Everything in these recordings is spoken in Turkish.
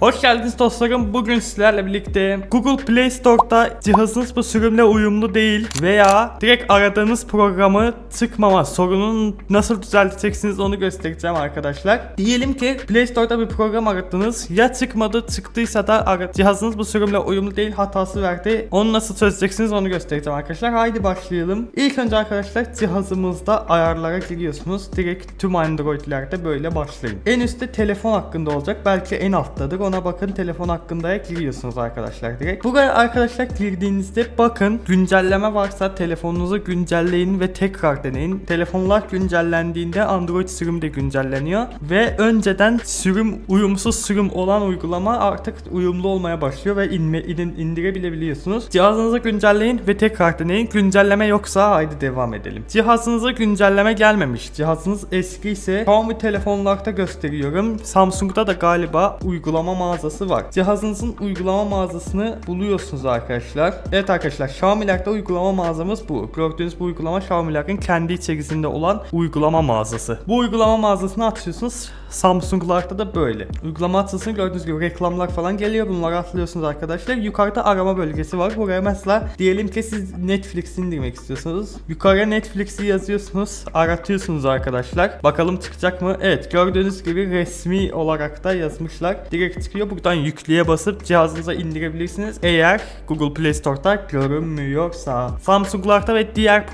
Hoş geldiniz dostlarım. Bugün sizlerle birlikte Google Play Store'da cihazınız bu sürümle uyumlu değil veya direkt aradığınız programı çıkmama sorununu nasıl düzelteceksiniz onu göstereceğim arkadaşlar. Diyelim ki Play Store'da bir program aradınız. Ya çıkmadı çıktıysa da cihazınız bu sürümle uyumlu değil hatası verdi. Onu nasıl çözeceksiniz onu göstereceğim arkadaşlar. Haydi başlayalım. İlk önce arkadaşlar cihazımızda ayarlara giriyorsunuz. Direkt tüm Android'lerde böyle başlayın. En üstte telefon hakkında olacak. Belki en alttadır. Ona bakın telefon hakkında giriyorsunuz arkadaşlar direkt. Buraya arkadaşlar girdiğinizde bakın güncelleme varsa telefonunuzu güncelleyin ve tekrar deneyin. Telefonlar güncellendiğinde Android sürüm de güncelleniyor ve önceden sürüm uyumsuz sürüm olan uygulama artık uyumlu olmaya başlıyor ve inme, inin, indirebilebiliyorsunuz. Cihazınızı güncelleyin ve tekrar deneyin. Güncelleme yoksa haydi devam edelim. Cihazınıza güncelleme gelmemiş. Cihazınız eski ise Xiaomi telefonlarda gösteriyorum. Samsung'da da galiba uygulama mağazası var. Cihazınızın uygulama mağazasını buluyorsunuz arkadaşlar. Evet arkadaşlar Xiaomi'lerde uygulama mağazamız bu. Gördüğünüz bu uygulama Xiaomi'lerin kendi içerisinde olan uygulama mağazası. Bu uygulama mağazasını açıyorsunuz. Samsung'larda da böyle. Uygulama açılsın gördüğünüz gibi reklamlar falan geliyor. Bunları atlıyorsunuz arkadaşlar. Yukarıda arama bölgesi var. Buraya mesela diyelim ki siz Netflix indirmek istiyorsunuz. Yukarıya Netflix'i yazıyorsunuz. Aratıyorsunuz arkadaşlar. Bakalım çıkacak mı? Evet gördüğünüz gibi resmi olarak da yazmışlar. Direkt çıkıyor. Buradan yükleye basıp cihazınıza indirebilirsiniz. Eğer Google Play Store'da görünmüyorsa. Samsung'larda ve diğer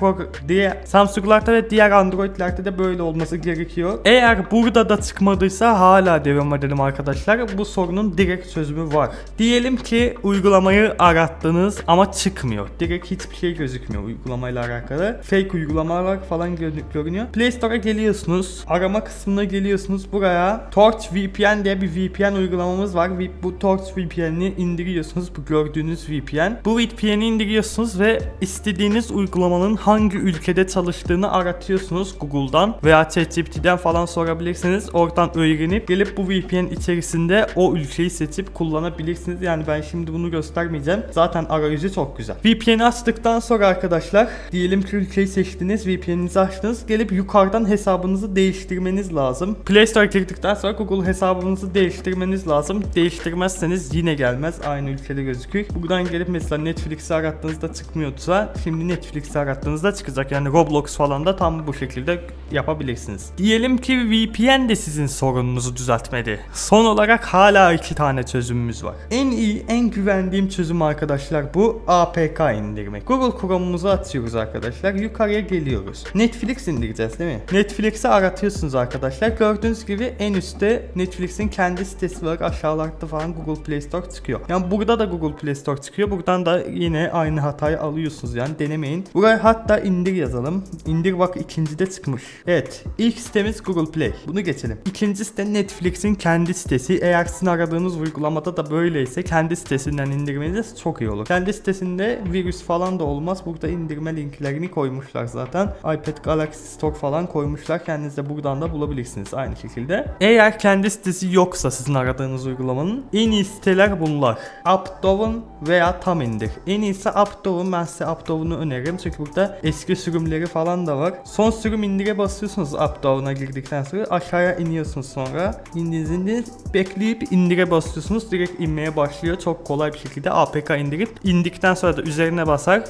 diğer Samsung'larda ve diğer Android'lerde de böyle olması gerekiyor. Eğer burada da çıkmadıysa hala devam edelim arkadaşlar. Bu sorunun direkt çözümü var. Diyelim ki uygulamayı arattınız ama çıkmıyor. Direkt hiçbir şey gözükmüyor uygulamayla alakalı. Fake uygulamalar falan gö- görünüyor. Play Store'a geliyorsunuz. Arama kısmına geliyorsunuz. Buraya Torch VPN diye bir VPN uygulamamız var. Vi- Bu Torch VPN'i indiriyorsunuz. Bu gördüğünüz VPN. Bu VPN'i indiriyorsunuz ve istediğiniz uygulamanın hangi ülkede çalıştığını aratıyorsunuz Google'dan veya ChatGPT'den falan sorabilirsiniz. Oradan öğrenip gelip bu VPN içerisinde o ülkeyi seçip kullanabilirsiniz. Yani ben şimdi bunu göstermeyeceğim. Zaten arayüzü çok güzel. VPN'i açtıktan sonra arkadaşlar diyelim ki ülkeyi seçtiniz. VPN'inizi açtınız. Gelip yukarıdan hesabınızı değiştirmeniz lazım. Play Store'a girdikten sonra Google hesabınızı değiştirmeniz lazım. Değiştirmezseniz yine gelmez. Aynı ülkede gözükür. Buradan gelip mesela Netflix'i arattığınızda çıkmıyorsa şimdi Netflix'i arattığınızda çıkacak. Yani Roblox falan da tam bu şekilde yapabilirsiniz. Diyelim ki VPN de sizin sorununuzu düzeltmedi. Son olarak hala iki tane çözümümüz var. En iyi, en güvendiğim çözüm arkadaşlar bu APK indirmek. Google Chrome'umuzu açıyoruz arkadaşlar. Yukarıya geliyoruz. Netflix indireceğiz değil mi? Netflix'i aratıyorsunuz arkadaşlar. Gördüğünüz gibi en üstte Netflix'in kendi sitesi var. Aşağılarda falan Google Play Store çıkıyor. Yani burada da Google Play Store çıkıyor. Buradan da yine aynı hatayı alıyorsunuz yani denemeyin. Buraya hatta indir yazalım. İndir bak ikincide çıkmış. Evet. ilk sitemiz Google Play. Bunu geçelim. İkinci site Netflix'in kendi sitesi. Eğer sizin aradığınız uygulamada da böyleyse kendi sitesinden indirmeniz çok iyi olur. Kendi sitesinde virüs falan da olmaz. Burada indirme linklerini koymuşlar zaten. iPad Galaxy Store falan koymuşlar. Kendiniz de buradan da bulabilirsiniz aynı şekilde. Eğer kendi sitesi yoksa sizin aradığınız uygulamanın en iyi siteler bunlar. UpDown veya tam indir. En iyisi UpDown. Ben size UpDown'u öneririm. Çünkü burada eski sürümleri falan da var. Son sürüm indire basıyorsunuz UpDown'a girdikten sonra aşağıya iniyorsunuz sonra. İndiğinizde bekleyip indire basıyorsunuz. Direkt inmeye başlıyor. Çok kolay bir şekilde APK indirip indikten sonra da üzerine basar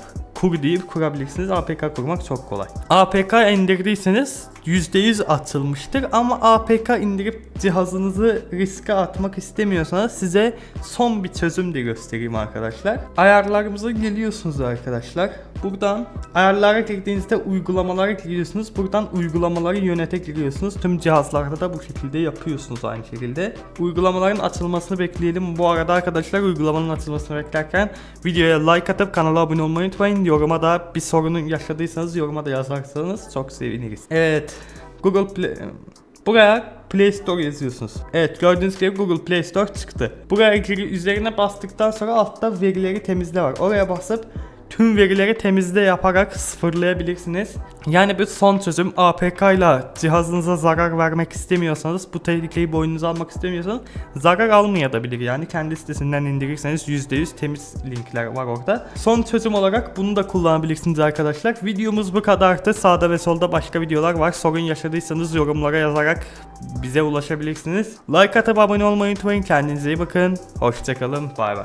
kur deyip kurabilirsiniz. APK kurmak çok kolay. APK indirdiyseniz %100 atılmıştır ama APK indirip cihazınızı riske atmak istemiyorsanız size son bir çözüm de göstereyim arkadaşlar. Ayarlarımıza geliyorsunuz arkadaşlar. Buradan ayarlara girdiğinizde uygulamalara giriyorsunuz. Buradan uygulamaları yönete giriyorsunuz. Tüm cihazlarda da bu şekilde yapıyorsunuz aynı şekilde. Uygulamaların açılmasını bekleyelim. Bu arada arkadaşlar uygulamanın açılmasını beklerken videoya like atıp kanala abone olmayı unutmayın. Yoruma da bir sorunu yaşadıysanız yoruma da yazarsanız çok seviniriz. Evet. Google Play... Buraya Play Store yazıyorsunuz. Evet gördüğünüz gibi Google Play Store çıktı. Buraya üzerine bastıktan sonra altta verileri temizle var. Oraya basıp tüm verileri temizle yaparak sıfırlayabilirsiniz. Yani bir son çözüm APK ile cihazınıza zarar vermek istemiyorsanız bu tehlikeyi boynunuza almak istemiyorsanız zarar almayabilir yani kendi sitesinden indirirseniz %100 temiz linkler var orada. Son çözüm olarak bunu da kullanabilirsiniz arkadaşlar. Videomuz bu kadardı. Sağda ve solda başka videolar var. Sorun yaşadıysanız yorumlara yazarak bize ulaşabilirsiniz. Like atıp abone olmayı unutmayın. Kendinize iyi bakın. Hoşçakalın. Bay bay.